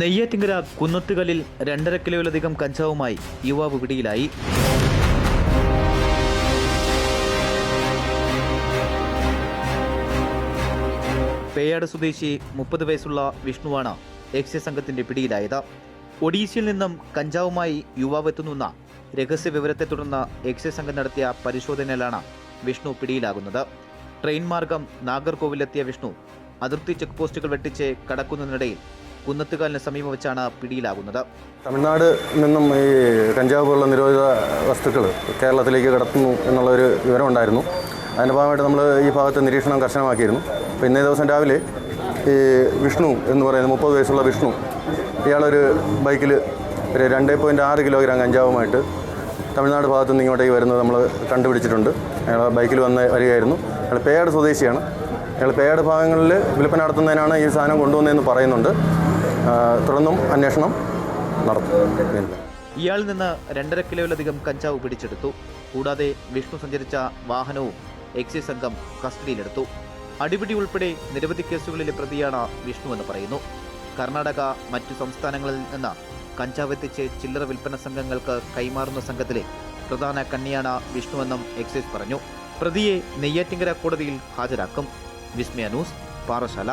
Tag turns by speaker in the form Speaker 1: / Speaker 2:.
Speaker 1: നെയ്യാറ്റിങ്കര കുന്നത്തുകളിൽ രണ്ടര കിലോയിലധികം കഞ്ചാവുമായി യുവാവ് പിടിയിലായി. പേയാട് സ്വദേശി മുപ്പത് വയസ്സുള്ള വിഷ്ണുവാണ് എക്സൈസ് സംഘത്തിന്റെ പിടിയിലായത്. ഒഡീഷയിൽ നിന്നും കഞ്ചാവുമായി യുവാവ് എത്തുന്ന രഹസ്യ വിവരത്തെ തുടർന്ന് എക്സൈസ് സംഘം നടത്തിയ പരിശോധനയിലാണ് വിഷ്ണു പിടിയിലാകുന്നത്. ട്രെയിൻ മാർഗം നാഗർകോവിലെത്തിയ വിഷ്ണു അതിർത്തി ചെക്ക് പോസ്റ്റുകൾ വെട്ടിച്ച് കടക്കുന്നതിനിടയിൽ കുന്നത്തുകാലിന് സമീപം വെച്ചാണ് പിടിയിലാകുന്നത്.
Speaker 2: തമിഴ്നാട് നിന്നും ഈ കഞ്ചാവ് പോലുള്ള നിരോധിത വസ്തുക്കൾ കേരളത്തിലേക്ക് കടത്തുന്നു എന്നുള്ളൊരു വിവരമുണ്ടായിരുന്നു. അതിന്റെ ഭാഗമായിട്ട് നമ്മൾ ഈ ഭാഗത്ത് നിരീക്ഷണം കർശനമാക്കിയിരുന്നു. അപ്പോൾ ഇന്നേ ദിവസം രാവിലെ ഈ വിഷ്ണു എന്ന് പറയുന്ന മുപ്പത് വയസ്സുള്ള വിഷ്ണു ഇയാളൊരു ബൈക്കിൽ ഒരു രണ്ട് പോയിന്റ് ആറ് കിലോഗ്രാം കഞ്ചാവുമായിട്ട് തമിഴ്നാട് ഭാഗത്തു നിന്ന് ഇങ്ങോട്ടേക്ക് വരുന്നത് നമ്മൾ കണ്ടുപിടിച്ചിട്ടുണ്ട്. അയാൾ ബൈക്കിൽ വന്ന് വരികയായിരുന്നു. അയാൾ പേയാട് സ്വദേശിയാണ്. അയാൾ പേയാട് ഭാഗങ്ങളിൽ വിൽപ്പന നടത്തുന്നതിനാണ് ഈ സാധനം കൊണ്ടുവന്നതെന്ന് പറയുന്നുണ്ട്. തുടർന്നും അന്വേഷണം നടത്തും.
Speaker 1: ഇയാളിൽ നിന്ന് രണ്ടര കിലോയിലധികം കഞ്ചാവ് പിടിച്ചെടുത്തു. കൂടാതെ വിഷ്ണു സഞ്ചരിച്ച വാഹനവും എക്സൈസ് സംഘം കസ്റ്റഡിയിലെടുത്തു. അടിപിടി ഉൾപ്പെടെ നിരവധി കേസുകളിലെ പ്രതിയാണ് വിഷ്ണു എന്ന് പറയുന്നു. കർണാടക മറ്റു സംസ്ഥാനങ്ങളിൽ നിന്ന് കഞ്ചാവ് എത്തിച്ച് ചില്ലറ വിൽപ്പന സംഘങ്ങൾക്ക് കൈമാറുന്ന സംഘത്തിലെ പ്രധാന കണ്ണിയാണ് വിഷ്ണുവെന്നും എക്സൈസ് പറഞ്ഞു. പ്രതിയെ നെയ്യാറ്റിങ്കര കോടതിയിൽ ഹാജരാക്കും. വിസ്മയ ന്യൂസ് പാറശാല